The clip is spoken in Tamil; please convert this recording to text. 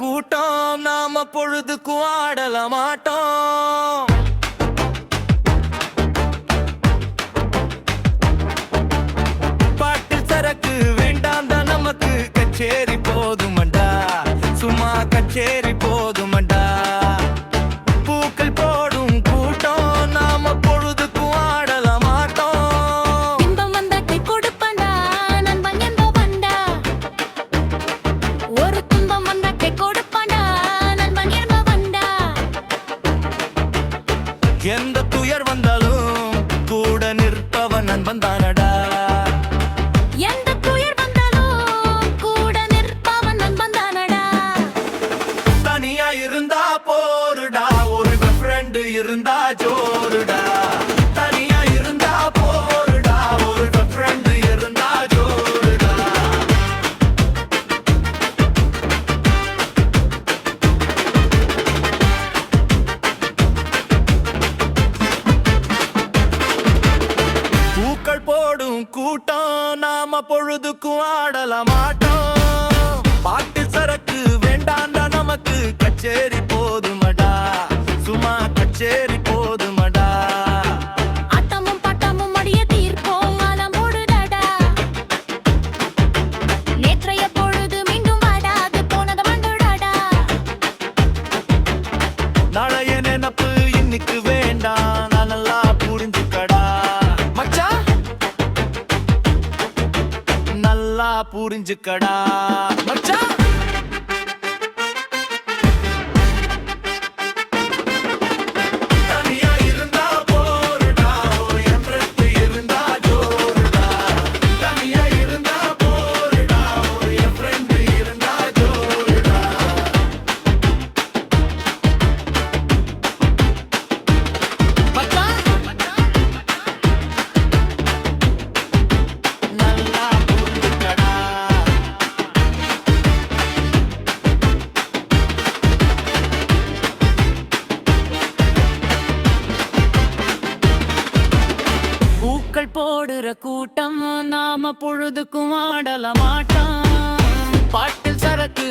கூட்டம் நாம பொழுதுக்கு ஆடல மாட்டோம். கச்சேரி போதுமண்டா. சும்மா கச்சேரி போதுமண்டா. பூக்கள் போடும் கூட்டம் நாம பொழுதுக்கும் ஆடல மாட்டோம். இன்பம் வந்தா கை கொடுப்பண்டா நண்பன் என்ப வண்டா ஒரு துன்பம் வந்தா கை கொடுப்பண்டா நண்பன் என்ப வண்டா எந்த துயர் வந்தாலும் கூட நிற்பவன் நண்பன் தானடா ஜோருடா. தனியா இருந்தா போருடா. ஒரு ஃப்ரெண்டு இருந்தா ஜோருடா. பூக்கள் போடும் கூட்டம் நாம பொழுதுக்கும் ஆடல மாட்டோம். பாட்டு சரக்கு வேண்டாண்டா நமக்கு. கச்சேரி போதுமடா. சும்மா கச்சேரி நினப்பு வேண்டாம் நான் நல்லா புரிஞ்சுக்கடா. மச்சா நல்லா புரிஞ்சுக்கடா. பூக்கள் போடுற கூட்டம் நாம பொழுதுக்கும் ஆடல மாட்டான் பாட்டில் சரக்கு